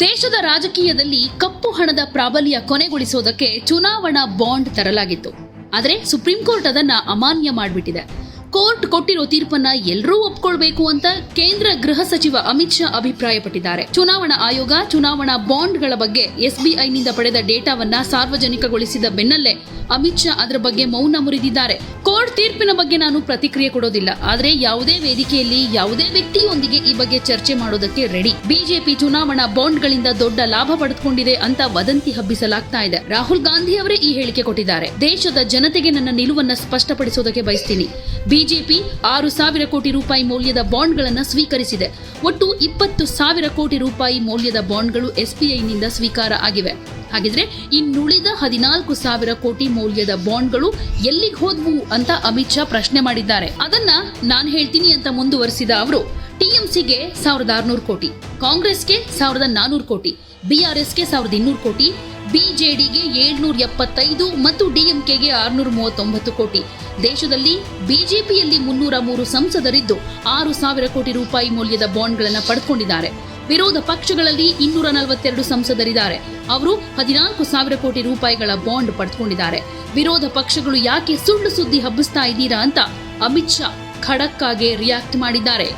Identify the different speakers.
Speaker 1: ದೇಶದ ರಾಜಕೀಯದಲ್ಲಿ ಕಪ್ಪು ಹಣದ ಪ್ರಾಬಲ್ಯ ಕೊನೆಗೊಳಿಸೋದಕ್ಕೆ ಚುನಾವಣಾ ಬಾಂಡ್ ತರಲಾಗಿತ್ತು. ಆದರೆ ಸುಪ್ರೀಂ ಕೋರ್ಟ್ ಅದನ್ನ ಅಮಾನ್ಯ ಮಾಡಿಬಿಟ್ಟಿದೆ. ಕೋರ್ಟ್ ಕೊಟ್ಟಿರೋ ತೀರ್ಪನ್ನ ಎಲ್ಲರೂ ಒಪ್ಕೊಳ್ಬೇಕು ಅಂತ ಕೇಂದ್ರ ಗೃಹ ಸಚಿವ ಅಮಿತ್ ಶಾ ಅಭಿಪ್ರಾಯಪಟ್ಟಿದ್ದಾರೆ. ಚುನಾವಣಾ ಆಯೋಗ ಚುನಾವಣಾ ಬಾಂಡ್ಗಳ ಬಗ್ಗೆ ಎಸ್ಬಿಐನಿಂದ ಪಡೆದ ಡೇಟಾವನ್ನ ಸಾರ್ವಜನಿಕಗೊಳಿಸಿದ ಬೆನ್ನಲ್ಲೇ ಅಮಿತ್ ಶಾ ಅದರ ಬಗ್ಗೆ ಮೌನ ಮುರಿದಿದ್ದಾರೆ. ಕೋರ್ಟ್ ತೀರ್ಪಿನ ಬಗ್ಗೆ ನಾನು ಪ್ರತಿಕ್ರಿಯೆ ಕೊಡೋದಿಲ್ಲ. ಆದರೆ ಯಾವುದೇ ವೇದಿಕೆಯಲ್ಲಿ ಯಾವುದೇ ವ್ಯಕ್ತಿಯೊಂದಿಗೆ ಈ ಬಗ್ಗೆ ಚರ್ಚೆ ಮಾಡೋದಕ್ಕೆ ರೆಡಿ ಬಿಜೆಪಿ ಚುನಾವಣಾ ಬಾಂಡ್ಗಳಿಂದ ದೊಡ್ಡ ಲಾಭ ಪಡೆದುಕೊಂಡಿದೆ ಅಂತ ವದಂತಿ ಹಬ್ಬಿಸಲಾಗ್ತಾ ಇದೆ. ರಾಹುಲ್ ಗಾಂಧಿ ಅವರೇ ಈ ಹೇಳಿಕೆ ಕೊಟ್ಟಿದ್ದಾರೆ. ದೇಶದ ಜನತೆಗೆ ನನ್ನ ನಿಲುವನ್ನ ಸ್ಪಷ್ಟಪಡಿಸೋದಕ್ಕೆ ಬಯಸ್ತೀನಿ. ಬಿಜೆಪಿ ಆರು ಸಾವಿರ ಕೋಟಿ ರೂಪಾಯಿ ಮೌಲ್ಯದ ಬಾಂಡ್ಗಳನ್ನು ಸ್ವೀಕರಿಸಿದೆ. ಒಟ್ಟು ಇಪ್ಪತ್ತು ಸಾವಿರ ಕೋಟಿ ರೂಪಾಯಿ ಮೌಲ್ಯದ ಬಾಂಡ್ಗಳು ಎಸ್ಬಿಐನಿಂದ ಸ್ವೀಕಾರ ಆಗಿವೆ. ಹಾಗಿದ್ರೆ ಇನ್ನುಳಿದ ಹದಿನಾಲ್ಕು ಸಾವಿರ ಕೋಟಿ ಮೌಲ್ಯದ ಬಾಂಡ್ಗಳು ಎಲ್ಲಿಗೆ ಹೋದ್ವು ಅಂತ ಅಮಿತ್ ಶಾ ಪ್ರಶ್ನೆ ಮಾಡಿದ್ದಾರೆ. ಅದನ್ನ ನಾನ್ ಹೇಳ್ತೀನಿ ಅಂತ ಮುಂದುವರಿಸಿದ ಅವರು. ಟಿಎಂಸಿಗೆ ಸಾವಿರದ ಆರುನೂರು ಕೋಟಿ, ಕಾಂಗ್ರೆಸ್ಗೆ ಸಾವಿರದ ನಾನೂರು ಕೋಟಿ ಬಿಆರ್ಎಸ್ಗೆ ಸಾವಿರದ ಇನ್ನೂರು ಕೋಟಿ ಬಿಜೆಡಿಗೆ ಏಳ್ನೂರ ಎಪ್ಪತ್ತೈದು ಮತ್ತು ಡಿಎಂಕೆಗೆ ಆರುನೂರ ಮೂವತ್ತೊಂಬತ್ತು ಕೋಟಿ. ದೇಶದಲ್ಲಿ ಬಿಜೆಪಿಯಲ್ಲಿ ಮುನ್ನೂರ ಮೂರು ಸಂಸದರಿದ್ದು ಆರು ಸಾವಿರ ಕೋಟಿ ರೂಪಾಯಿ ಮೌಲ್ಯದ ಬಾಂಡ್ಗಳನ್ನು ಪಡೆದುಕೊಂಡಿದ್ದಾರೆ ವಿರೋಧ ಪಕ್ಷಗಳಲ್ಲಿ ಇನ್ನೂರ ನಲವತ್ತೆರಡು ಸಂಸದರಿದ್ದಾರೆ. ಅವರು ಹದಿನಾಲ್ಕು ಸಾವಿರ ಕೋಟಿ ರೂಪಾಯಿಗಳ ಬಾಂಡ್ ಪಡೆದುಕೊಂಡಿದ್ದಾರೆ ವಿರೋಧ ಪಕ್ಷಗಳು ಯಾಕೆ ಸುಳ್ಳು ಸುದ್ದಿ ಹಬ್ಬಿಸ್ತಾ ಇದ್ದೀರಾ ಅಂತ ಅಮಿತ್ ಶಾ ಖಡಕ್ ಆಗಿ ರಿಯಾಕ್ಟ್ ಮಾಡಿದ್ದಾರೆ.